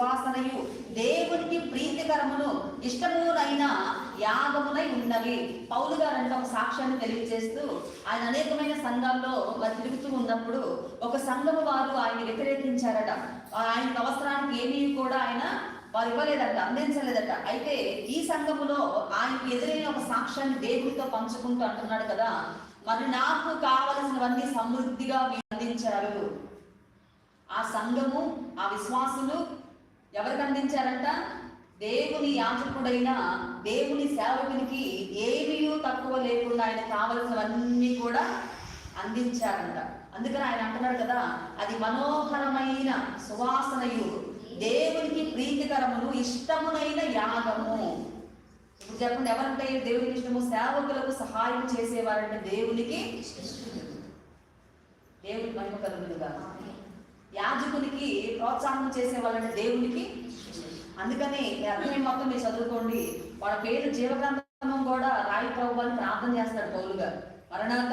సువాసనయు దేవునికి ప్రీతికరమును ఇష్టమునైన యాగమునై ఉన్నవి. పౌలు గారు అంటే ఒక సాక్ష్యాన్ని తెలియజేస్తూ ఆయన అనేకమైన సంఘాల్లో వారు తిరుగుతూ ఉన్నప్పుడు ఒక సంఘము వారు ఆయన వ్యతిరేకించారట. ఆయన అవసరానికి ఏమీ కూడా ఆయన వారు ఇవ్వలేదట అందించలేదట. అయితే ఈ సంఘములో ఆయనకు ఎదురైన ఒక సాక్ష్యాన్ని దేవుడితో పంచుకుంటూ అంటున్నాడు కదా మరి నాకు కావలసినవన్నీ సమృద్ధిగా మీరు అందించారు. ఆ సంఘము ఆ విశ్వాసులు ఎవరికి అందించారంట? దేవుని యాజకుడైన దేవుని సేవకునికి ఏమీ తక్కువ లేకుండా ఆయన కావలసినవన్నీ కూడా అందించారంట. అందుకని ఆయన అంటున్నారు కదా అది మనోహరమైన సువాసనయు దేవునికి ప్రీతికరమును ఇష్టమునైన యాగము. ఇప్పుడు చెప్పండి ఎవరంటే దేవునికి ఇష్టము? సేవకులకు సహాయం చేసేవారంటే దేవునికి దేవుడి మహిమ కలుగునుగా యాజకునికి ప్రోత్సాహం చేసే వాళ్ళంటే దేవునికి అందుకని ఈ అర్థం మొత్తం మీరు చదువుకోండి. వాళ్ళ పేరు జీవగ్రంథం కూడా రాయి ప్రభు అని ప్రార్థన చేస్తాడు పౌలు గారు. మరణాత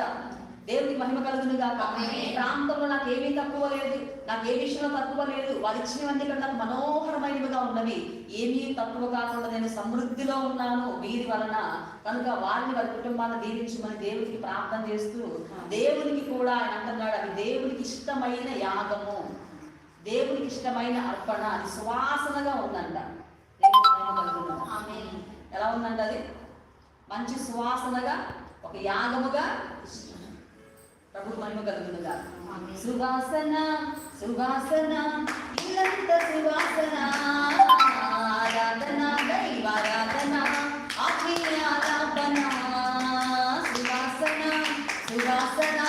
దేవునికి మహిమ కలుగును గాక. ఈ ప్రాంతంలో నాకు ఏమీ తక్కువ లేదు. నాకు ఏ విషయంలో తక్కువ లేదు. వారు ఇచ్చినవన్నీ కూడా నాకు మనోహరమైనవిగా ఉన్నవి. ఏమీ తక్కువ కాకుండా నేను సమృద్ధిలో ఉన్నాను. వీరి వలన కనుక వారిని వారి కుటుంబాన్ని దీవించమని దేవునికి ప్రార్థన చేస్తూ దేవునికి కూడా ఆయన అంటున్నాడు. అది దేవునికి ఇష్టమైన యాగము. దేవునికి ఇష్టమైన అర్పణ. అది సువాసనగా ఉందంట. ఎలా ఉందంట అది? మంచి సువాసనగా ఒక యాగముగా ప్రభు మహిమ కలుగునుగా సువాసన సువాసన ఇల్లంత సువాసన. ఆరాధన దైవారాధన ఆత్మీయాలాపన సువాసన సువాసన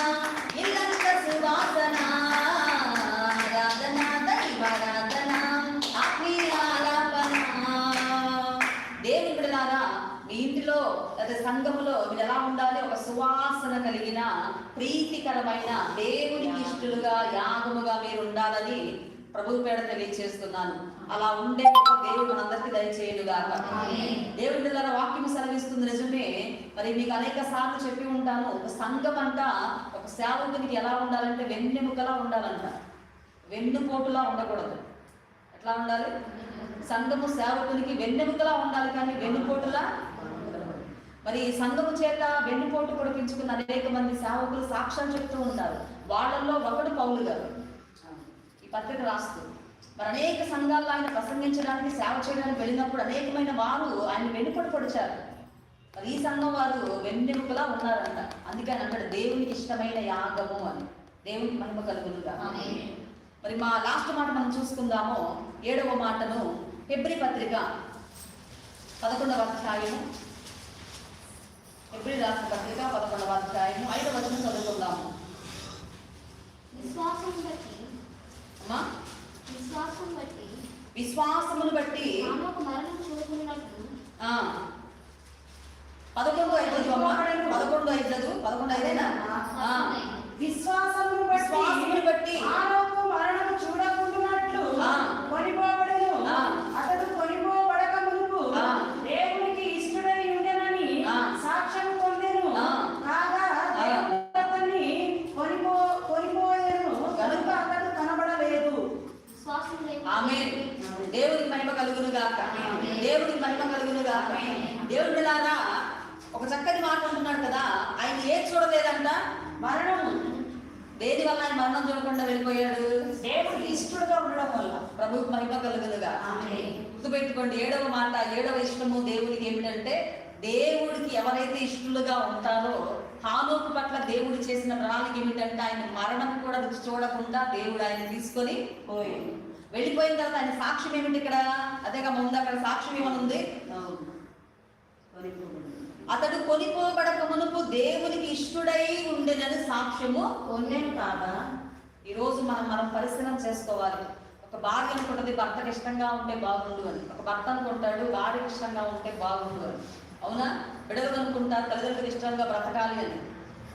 ఇల్లంత సువాసన. ఆరాధన దైవారాధన ఆత్మీయాలాపన దేవుని బిడ్డలారా మీ ఇంటిలో లేదా సంఘములో మీరు ఎలా ఉండాలి సువాసన కలిగిన ప్రీతికరమైన దేవునికి ఇష్టలుగా యాగముగా మీరు ఉండాలని ప్రభు పేడ తెలియచేస్తున్నాను. అలా ఉండే కృప దేవుడు మనందరికీ దయచేయనుగాక. దేవుడి ద్వారా వాక్యం సెలవిస్తుంది నిజమే. మరి మీకు అనేక సార్లు చెప్పి ఉంటాను ఒక సంఘం అంట ఒక సేవకునికి ఎలా ఉండాలంటే వెన్నెముకలా ఉండాలంట. వెన్నుపోటులా ఉండకూడదు. ఎట్లా ఉండాలి? సంఘము సేవకునికి వెన్నెముకలా ఉండాలి కానీ వెన్నుపోటులా మరి ఈ సంఘము చేత వెన్నుపోటు పొడిపించుకున్న అనేక మంది సేవకులు సాక్ష్యం చెప్తూ ఉంటారు. వాళ్ళల్లో ఒకడు పౌలు గారు. ఈ పత్రిక రాస్తూ మరి అనేక సంఘాల్లో ఆయన ప్రసంగించడానికి సేవ చేయడానికి వెళ్ళినప్పుడు అనేకమైన వారు ఆయన వెన్నుపోటు పొడిచారు. మరి ఈ సంఘం వారు వెన్నెముకలా ఉన్నారంట. అందుకే ఆయన అంటాడు దేవునికి ఇష్టమైన యాగము అని. దేవునికి మహిమ కలుగుతుందా మరి మా లాస్ట్ మాట మనం చూసుకుందాము. ఏడవ మాటను ఫిబ్రి పత్రిక పదకొండవ అధ్యాయము ఫిబ్రి రాష్ట్ర పత్రిక పదకొండవ అధ్యాయము ఐదవ వచనం చదువుకుందాము విశ్వాసం బట్టి అమ్మా విశ్వాసం బట్టి విశ్వాసమును బట్టి మరణం ఆ, పదకొండు ఐదు పదకొండు ఐదు పదకొండు ఐదేనా విశ్వాసమును బట్టి విశ్వాసమును బట్టి ఆరోపు మరణము చూడకుండునట్లు ఆ. కొనిపోబడెను ఆ. అతడు కొనిపోబడక మునుపు ఆ. దేవునికి ఇష్టడై ఉండెనని ఆ. సాక్ష్యం పొందెను ఆ. కాగా ఆ. దేవుడు అతన్ని కొనిపో కొనిపోయెను కనుక అతడు కనబడలేదు విశ్వాసం ఆమె దేవునికి మహిమ కలుగును గాక దేవునికి మహిమ కలుగును గాక దేవుడు బిడ్డలారా, ఒక చక్కని మాట అంటున్నాడు కదా ఆయన ఏది చూడలేదంట మరణము దేని వల్ల ఆయన మరణం చూడకుండా వెళ్ళిపోయాడు? దేవుడికి ఇష్టడుగా ఉండడం వల్ల. ప్రభుకి మహిమ కలుగునుగా గుర్తుపెట్టుకోండి ఏడవ మాట ఏడవ ఇష్టము దేవుడికి ఏమిటంటే దేవుడికి ఎవరైతే ఇష్టలుగా ఉంటారో హానోకు పట్ల దేవుడు చేసిన ప్రణాళిక ఏమిటంటే ఆయన మరణం కూడా రుచి చూడకుండా దేవుడు ఆయన తీసుకొని పోయింది వెళ్ళిపోయిన తర్వాత ఆయన సాక్ష్యం ఏమిటి ఇక్కడ? అదేగా ముందు అక్కడ సాక్ష్యం ఏమనుంది? అతడు కొనిపోబడక మునుపు దేవునికి ఇష్టడై ఉండేనని సాక్ష్యము పొందెను కాదా? ఈ రోజు మనం మనం పరిశీలన చేసుకోవాలి. ఒక భార్య అనుకుంటుంది భర్తకి ఇష్టంగా ఉంటే బాగుండు అని. ఒక భర్త అనుకుంటాడు భార్యకి ఇష్టంగా ఉంటే బాగుండు అని. అవునా? బిడ్డలు అనుకుంటారు తల్లిదండ్రులకు ఇష్టంగా బ్రతకాలి అని.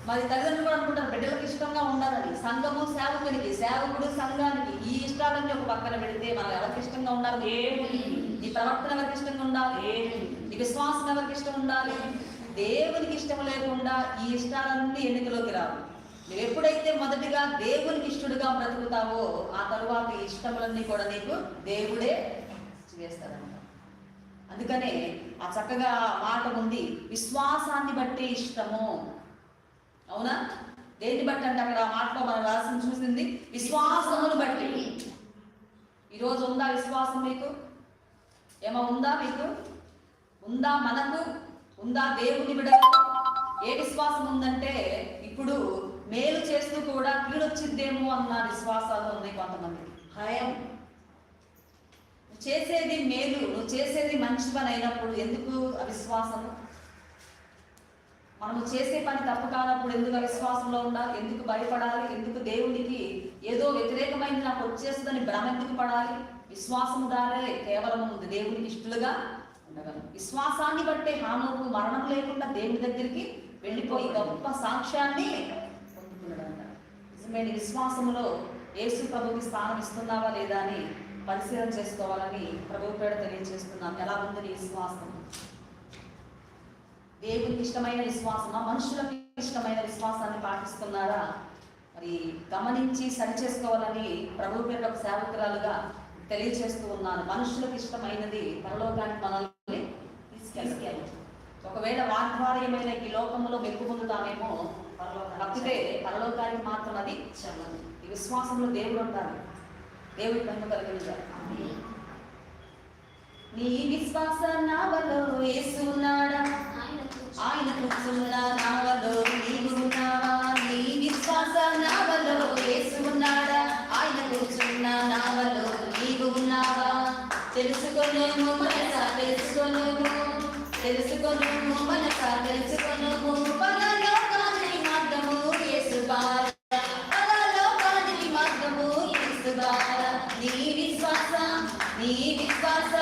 మరి తల్లిదండ్రులు కూడా అనుకుంటారు బిడ్డలకు ఇష్టంగా ఉండాలని. సంఘము సేవకునికి సేవకుడు సంఘానికి ఈ ఇష్టాలన్నీ ఒక పక్కన పెడితే మనం ఎవరికి ఇష్టంగా ఉండాలి? దేవునికి. నీ ప్రవర్తన ఎవరికి ఇష్టంగా ఉండాలి? నీ విశ్వాసం ఎవరికి ఇష్టం ఉండాలి? దేవునికి ఇష్టం లేకుండా ఈ ఇష్టాలన్నీ ఎన్నికలోకి రావు. నువ్వు ఎప్పుడైతే మొదటిగా దేవునికి ఇష్టడుగా బ్రతుకుతావో ఆ తరువాత ఈ ఇష్టములన్నీ కూడా నీకు దేవుడే చేస్తాడంట అందుకనే ఆ చక్కగా మాట ఉంది విశ్వాసాన్ని బట్టి ఇష్టము. అవునా? దేన్ని బట్టి అంటే అక్కడ ఆ మాటలో మనం రాసిన చూసింది? విశ్వాసమును బట్టి. ఈరోజు ఉందా విశ్వాసం మీకు? ఏమో ఉందా మీకు? ఉందా మనకు? ఉందా దేవుని బిడలకు ఏ విశ్వాసం ఉందంటే ఇప్పుడు మేలు చేస్తూ కూడా కీడొచ్చిందేమో అన్న విశ్వాసాలు ఉన్నాయి కొంతమంది భయం చేసేది మేలు నువ్వు చేసేది మంచి పని అయినప్పుడు ఎందుకు అవిశ్వాసము? మనము చేసే పని తప్పు కానప్పుడు ఎందుకు అవిశ్వాసంలో ఉండాలి? ఎందుకు భయపడాలి? ఎందుకు దేవునికి ఏదో వ్యతిరేకమైంది నాకు వచ్చేస్తుందని భ్రమ ఎందుకు పడాలి? విశ్వాసం దారే కేవలం దేవునికి ఇష్టలుగా ఉండగలం. విశ్వాసాన్ని బట్టే హానోకు మరణం లేకుండా దేవుని దగ్గరికి వెళ్ళిపోయి గొప్ప సాక్ష్యాన్ని పొందుకున్నాడంట. నిజమైన విశ్వాసములో యేసు ప్రభుకి స్థానం ఇస్తున్నావా లేదా అని పరిశీలన చేసుకోవాలని ప్రభు పేడ తెలియజేస్తున్నాను ఎలా ఉంది నీ విశ్వాసం? దేవునికి ఇష్టమైన విశ్వాసమా? మనుషులకు ఇష్టమైన విశ్వాసాన్ని పాటిస్తున్నారా మరి గమనించి సరి చేసుకోవాలని ప్రభు పేరు ఒక సేవకురాలుగా తెలియజేస్తూ ఉన్నాను. మనుషులకు ఇష్టమైనది పరలోకానికి మనల్ని ఒకవేళ వాగ్వార్యమైన ఈ లోకంలో మెప్పు పొందుతామేమో తప్పితే పరలోకానికి మాత్రం అది చల్లదు ఈ విశ్వాసంలో దేవుడు ఉండాలి దేవుడి కన్ను కలిగించాలి నీ విశ్వాస నావలో యేసున్నాడా ఆయన కూర్చో- ఆయన కూర్చున్న నావలో? నీవు ఉన్నావా నీ విశ్వాస నావలో యేసున్నాడా ఆయన కూర్చున్న నావలో నీవు ఉన్నావా తెలుసుకొనుము మనస తెలుసుకొనుము తెలుసుకొనుము మనస తెలుసుకొనుము పరలోకానికి మార్గము యేసు బాల పరలోకానికి మార్గము యేసు బాల నీ విశ్వాస నీ విశ్వాస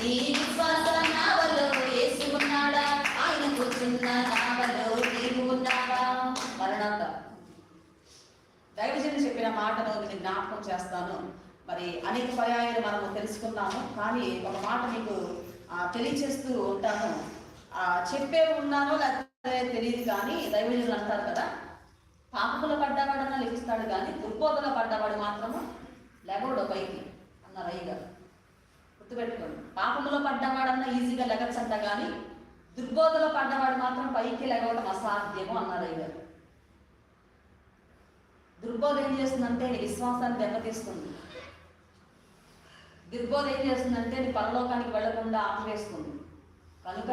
నీ విశ్వాస నావలో యేసు ఉన్నాడా ఆయన కూర్చున్న నావలో నీవు ఉన్నావా మరణాంత దైవజనుడు చెప్పిన మాటను నేను జ్ఞాపకం చేస్తాను. మరి అనేక పర్యాయాలు మనము తెలుసుకున్నాము కానీ ఒక మాట మీకు తెలియచేస్తూ ఉంటాను. చెప్పే ఉన్నానో లేకపోతే తెలియదు కానీ దైవజులు అంటారు కదా పాపకుల పడ్డవాడన్నా లెగిస్తాడు కానీ దుర్బోధన పడ్డవాడు మాత్రము లేవడు పైకి అన్నారు అయ్యగారు గుర్తుపెట్టుకోండి. పాపములో పడ్డవాడన్నా ఈజీగా లెగచ్చంట కానీ దుర్బోధలో పడ్డవాడు మాత్రం పైకి లెగవడం అసాధ్యము అన్నారు అయ్యగారు దుర్బోధ ఏం చేస్తుందంటే విశ్వాసాన్ని దెబ్బతీస్తుంది. దుర్బోధ ఏం చేస్తుందంటే నీ పరలోకానికి వెళ్ళకుండా ఆపివేస్తుంది కనుక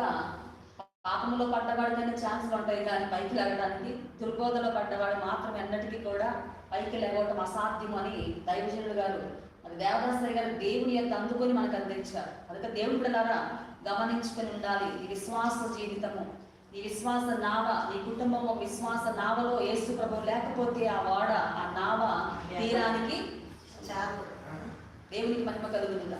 పాపంలో పడ్డవాడికైనా ఛాన్సులు ఉంటాయి కానీ పైకి లేవడానికి దుర్బోధలో పడ్డవాడు మాత్రం ఎన్నటికీ కూడా పైకి లేవటం అసాధ్యం అని దైవజనుడు గారు అది దేవదాసరి గారు దేవుని యొక్క అందుకొని మనకు అందించారు అందుకే దేవుడు బిడ్డలారా గమనించుకొని ఉండాలి. ఈ విశ్వాస జీవితము ఈ విశ్వాస నావ నీ కుటుంబం ఒక విశ్వాస నావలో యేసు ప్రభు లేకపోతే ఆ వాడ ఆ నావ తీరానికి చాలు దేవునికి మహిమ కలుగుతుందా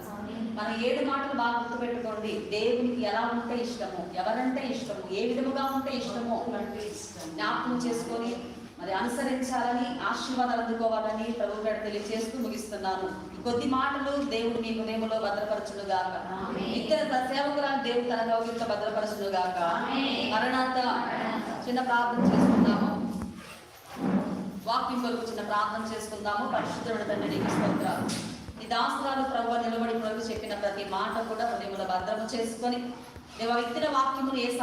మన ఏడు మాటలు బాగా గుర్తుపెట్టుకోండి. దేవునికి ఎలా ఉంటే ఇష్టము ఎవరంటే ఇష్టము ఏ విధముగా ఉంటే ఇష్టమో జ్ఞాపకం చేసుకొని మరి అనుసరించాలని ఆశీర్వాదాలు అందుకోవాలని ప్రభు పేట తెలియజేస్తూ ముగిస్తున్నాను. కొద్ది మాటలు దేవుడు మీ హృదయంలో భద్రపరచును గాక. ఇద్దరు సేవకురాలు దేవుడు తన గౌరవంతో భద్రపరచును గాక. మరణాత చిన్న ప్రార్థన చేసుకుందాము. వాక్యం కొరకు చిన్న ప్రార్థన చేసుకుందాము. పరిశుద్ధుడు తండ్రి నీకు స్తోత్రాలు. ఈ దాసరాలు ప్రభు నిలబడి ప్రభు చెప్పిన ప్రతి మాట కూడా హృదయంలో భద్రము చేసుకొని దేవ వ్యక్తిన వాక్యమును ఏ